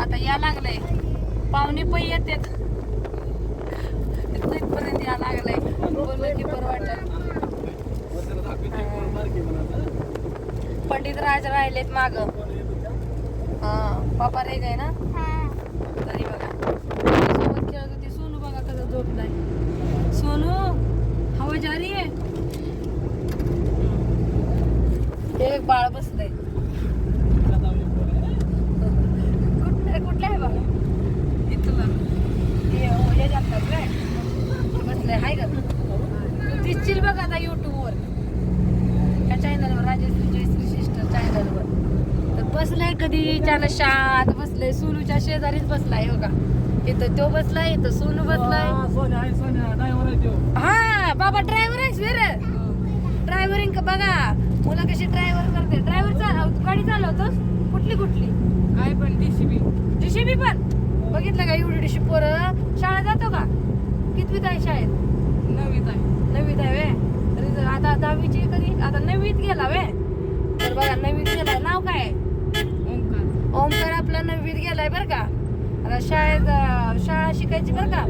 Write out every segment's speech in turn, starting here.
आता या लागलंय. पाहुणे पण येतात. इथपर्यंत या लागलंय. बोललं की बरं वाटत पंडित राज राहिलेत माग. पापा रे गे ना? तरी बघा. सोबत खेळत होती सोनू बघा कसं झोपलाय. सोनू हवा जारी आहे? हे एक बाळ बसलंय कुठल्या कुठल्या आहे बाळा इथलं हे हो, हे जातात काय बसलंय हाय का? तू दिसशील बघ आता युट्यूबवर त्या चॅनलवर राजश्री जयश्री सिस्टर चॅनलवर तर बसलाय कधी त्याला शांत बसलंय. सोनूच्या शेजारीच बसलाय हो का? इथं तो बसलाय इथं सोनू बसलाय. हा बाबा ड्रायव्हर आहेस वीर ड्रायव्हरिंग का बघा मुलं कशी ड्रायव्हर करते. ड्रायव्हर चालव गाडी चालवतोस? कुठली कुठली? काय पण डीसीबी डिशिबी पण? बघितलं का एवढी डिशी पोरं शाळेत जातो का कितवीत आहे शाळेत नवीत आहे नववीत आहे वे रिझल्ट आता दहावीची कधी आता नववीत गेला वे तर बघा नववीत गेलाय. नाव काय? ओमकार आपला नववीत गेलाय बरं का. आता शाळेत शाळा शिकायची बरं का.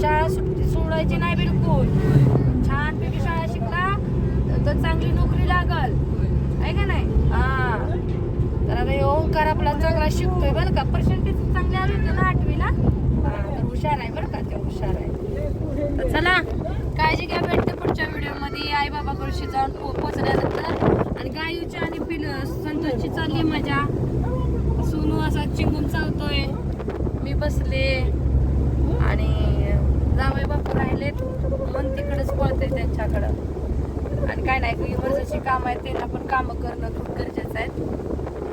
शाळा सुट सोडायची नाही बिलकुल. छान पैकी शाळा शिकला तर चांगली नोकरी लागल. आहे का नाही? हा. तर आता ओंकार आपला चांगला शिकतोय बरं का. पर्सेंटेज चांगले आले होते ना आठवीला? तर हुशार आहे बरं का ते हुशार आहे. चला काळजी घ्या भेटते आजच्या व्हिडिओमध्ये आई बाबा करुशी जाऊन पो- पोचल्यानंतर आणि गायूची आणि पिल संतोषची चालली मजा. सोनू असा चिंगून चालतोय. मी बसले. आणि जावई बापू राहिलेत. मन तिकडेच पळते त्यांच्याकडं. आणि काय नाही इमर्जन्सी काम आहे त्यांना पण कामं करणं खूप गरजेचं आहे.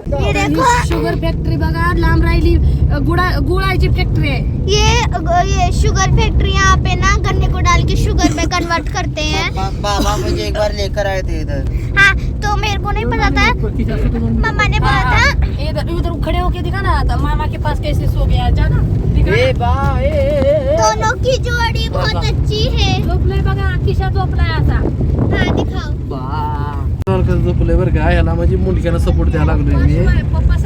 शुगर फॅक्टरी बघा लांब राहिली अ, गुळा गुळाची फॅक्टरी आहे. ये ये शुगर फैक्ट्री यहाँ पे ना गन्ने को डाल के शुगर में कन्वर्ट करते हैं। बाबा मुझे एक बार लेकर आए थे इधर। हाँ तो मेरे को नहीं पता था। मम्मा ने बोला था। हाँ, इधर उधर खड़े होके दिखा ना था मामा के पास कैसे सो गया जाना दोनों की जोड़ी बहुत अच्छी है। झोपलाय बघा किशा झोपलाय आता हाँ दिखाओ। झोपले बरं का. ह्याला म्हणजे मुंडक्याला सपोर्ट द्यायला लागलोय मी.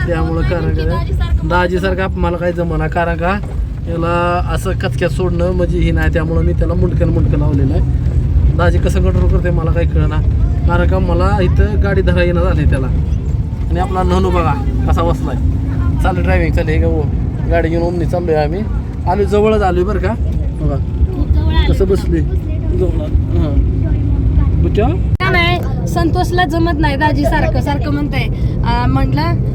त्यामुळं कारण का दाजी सारखं मला काही जमना. कारण का याला असं कचक्यात सोडणं म्हणजे ही नाही. त्यामुळं मी त्याला मुंडक्याला मुंडकं लावलेलं आहे. दाजी कसं कंट्रोल करते मला काही कळना. कारण का मला इथं गाडी धरा येणं झाले त्याला. आणि आपला ननू बघा कसा बसलाय. चालू ड्रायव्हिंग चालू हे का हो? गाडी घेऊन ओमनी चाललोय आम्ही. आलो जवळच आलोय बरं का. बघा. कसं बसले? हां. बुच्या संतोषला जमत नाही दाजी सारखं सारखं म्हणताय. म्हटलं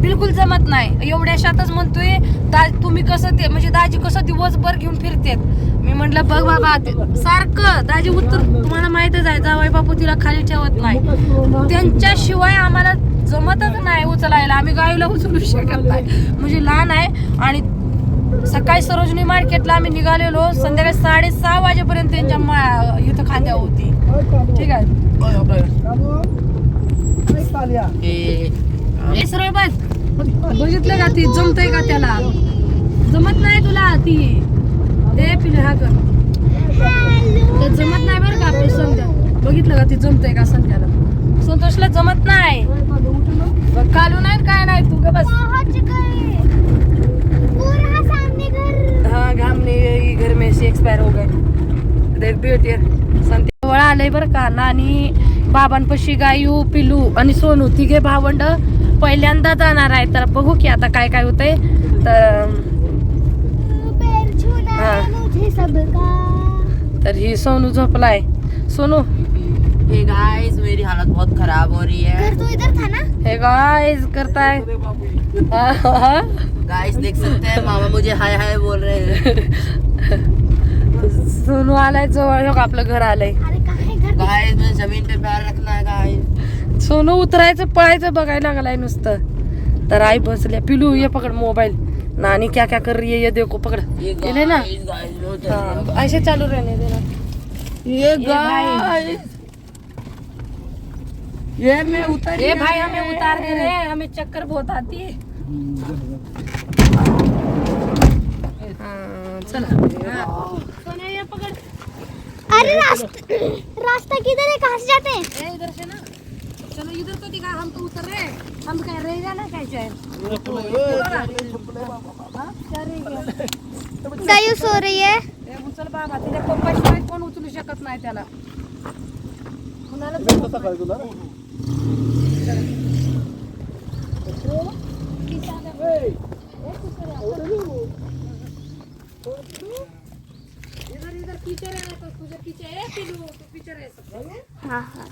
बिलकुल जमत नाही. एवढ्याशातच म्हणतोय दा तुम्ही कसं ते म्हणजे दाजी कसं दिवसभर घेऊन फिरतेत? मी म्हटलं बघ बाबा ते सारखं दाजी उत्तर तुम्हाला माहितच आहे जावाई बापू तिला खाली ठेवत नाही. त्यांच्याशिवाय आम्हाला जमतच नाही उचलायला. आम्ही गायीला उचलू शकत नाही. म्हणजे लहान आहे आणि सकाळी सरोजनी मार्केटला आम्ही निघालेलो. संध्याकाळी साडेसहा वाजेपर्यंत त्यांच्या मा- इथं खांद्या होती. ठीक आहे? सरळ बस. बघितलं का ती? जमतय का त्याला? जमत नाही तुला ती. दे पिले हा कर. जमत नाही बरं का आपली संध्या. बघितलं का ती जमतय का संध्याला? संतोषला जमत नाही. कालू नाही काय नाही तू ग बस. हा घर हाँ घामने घर में से एक्सपायर हो गए. देख बेट संध्या आलंय बरं का. नानी बाबांपाशी गायू पिलू आणि सोनू तिघे भावंड पहिल्यांदा जाणार आहे तर बघू की आता काय काय होतंय. तर हाँ। है तर ही सोनू झोपलाय. सोनू. ए गाइस मेरी हालत बहुत खराब हो रही है. तो इधर था ना? हे गाइस करताय. हा, हा. गाइस देख सकते हैं मामा मुझे हाय हाय बोल रहे हैं. सोनू आलाय जवळ. हो आपलं घर आलंय. मुझे जमीन पे पैर रखना है सोनू उतरायचं पळायचं बघायला लागलाय नुसतं. तर आई बसल्या. पिलू ये पकड मोबाईल. नानी क्या क्या कर रही है ये देखो पकड़. ये ले ना। हाँ, ऐसे चालू रहने देना ये। गाइस ये मैं उतर ये भाई हमें उतार दे रहे हैं हमें चक्कर बहुत आती है. हाँ, चला. सोने ये पकड़. अरे रास्ता रास्ता किधर है? कहाँ से जाते हैं? ए, इधर से ना। चलो इधर तो दिखा हम तो उतर रहे हैं। हम कह रहे हैं ना कैसे है हाँ? क्या रही है? गायू सो रही है। ए, उचल बाबा तिच्या पप्पाशिवाय कोण उचलू शकत नाही त्याला कुणाला सकाळी तुला इधर इधर कीचड़ है ना तो तुझे कीचड़ है पिलू तो कीचड़ है सब? हाँ हाँ।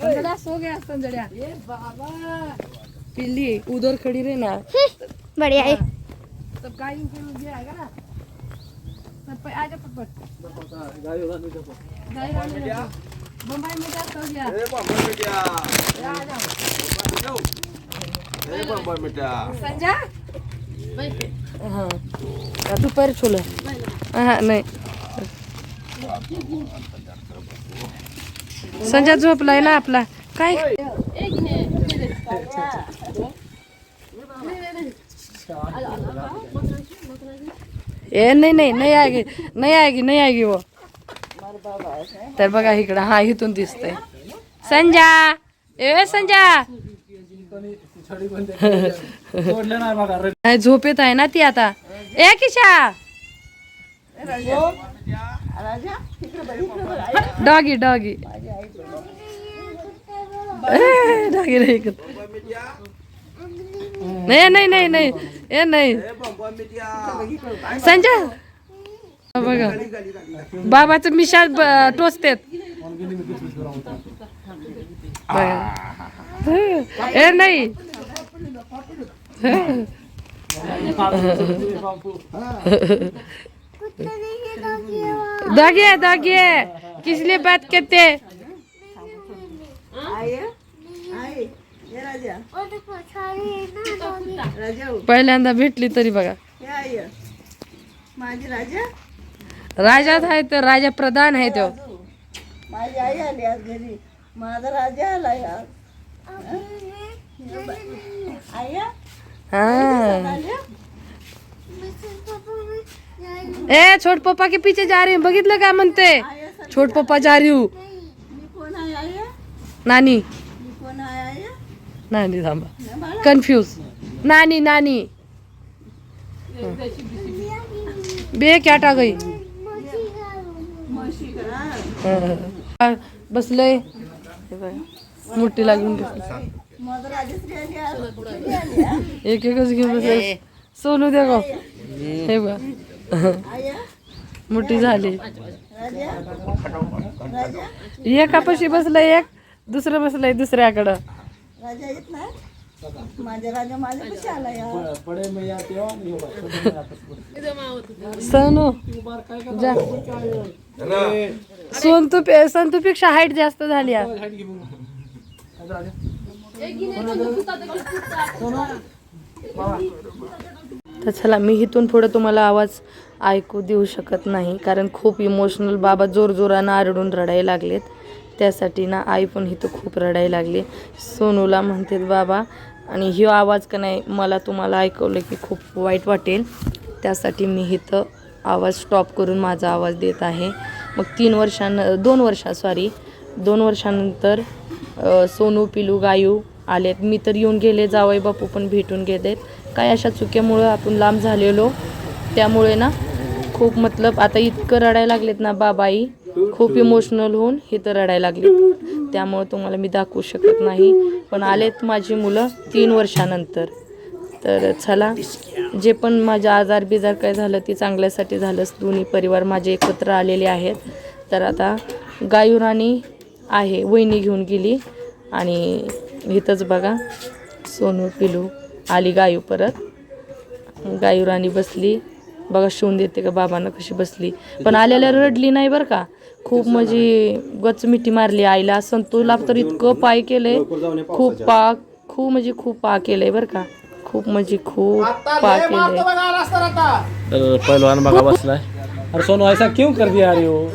संजड़ा सो गया संजड़ा ये बाबा। पिल्ली उधर खड़ी रहे ना। बढ़िया है। तब गाय के लोग आएगा ना? तब पे आजा पटपट गाय होता नाही त्याचा. गाय रानी लगा। बम्बई में जा सो गया। ये आ जाओ। संजा हाँ का तू पैर छोल. हा नाही. संजय झोपलाय ना आपला. काय? ए नाही नाही नाही आएगी नाही आएगी नाही आएगी वो. तर बघा इकडं हा इथून दिसतंय. संजा! ए संजा! सोडलं नाही बघा रे. नाही झोप येत आहे ना ती आता. ए किशा! डॉगी डॉगी डॉगी नाही. नाही नाही नाही. नाही. ए नाही संजय! बघा. बाबाचं मिशा ब- टोचतेत. बघा. ए नाही. है डॉगी है किस लिए बात करते? पहिल्यांदा भेटली तरी बघा. माझी राजा राजाच आहे तर राजा प्रधान आहे तो. माझी आई आली आज घरी. माझा राजा आला आया? हाँ। ए, छोट पप्पा के पीछे जा रही हूँ। बघितलं का म्हणते छोट पप्पा जा रही हूँ। नानी। नानी, थांबा। कन्फ्यूज़ नानी नानी। बे, क्या टा गई? हाँ. बसलंय बघा. मुठीला घेऊन बसलं एक एकच घेऊन बसले सोनू द्या गो. हे बघा. मोठी झाली. एकापाशी बसलंय एक दुसरं बसलंय दुसऱ्याकडं. राजा येत राजा माझ्या कशी आला या बघ. सनू जा. सोनतू संतूपेक्षा हाईट जास्त झाली तर चला मी इथून पुढे तुम्हाला आवाज ऐकू देऊ शकत नाही कारण खूप इमोशनल बाबा जोरजोरानं आरडून रडायला लागलेत. त्यासाठी ना आई पण इथं खूप रडायला लागली. सोनूला म्हणतात बाबा आणि ही आवाज का नाही मला तुम्हाला ऐकवलं की खूप वाईट वाटेल. त्यासाठी मी इथं आवाज स्टॉप करून माझा आवाज देत आहे. मग तीन वर्षां दोन वर्षा सॉरी दोन वर्षानंतर सोनू पिलू गायू आलेत. मी तर येऊन गेले जावई बापू पण भेटून गेलेत. काय अशा चुक्यामुळं आपण लांब झालेलो? त्यामुळे ना खूप मतलब आता इतकं रडायला लागलेत ना बाबाई. खूप इमोशनल होऊन इथं रडायला लागले. त्यामुळं तुम्हाला मी दाखवू शकत नाही. पण आलेत माझी मुलं तीन वर्षानंतर. तर चला जे पण माझ्या आजार बिजार काय झालं ते चांगल्यासाठी झालंच. दोन्ही परिवार माझे एकत्र आलेले आहेत. तर आता गायुराणी आहे वहिनी घेऊन गेली. आणि इथंच बघा. सोनू पिलू आली गायू परत. गायुराणी बसली. बघा शिवून देते का बाबांना कशी बसली. पण आलेल्या रडली नाही बरं का. खूप म्हणजे गच मिठी मारली आईला. संतूला तर इतकं पाय केलंय. खूप पा खूप म्हणजे खूप पा केलंय बरं का. खूप म्हणजे खूप पा केलंय. तर पहिलवान बघा बसलाय. अरे सोनू ऐसा क्यों कर दिया अरे हो?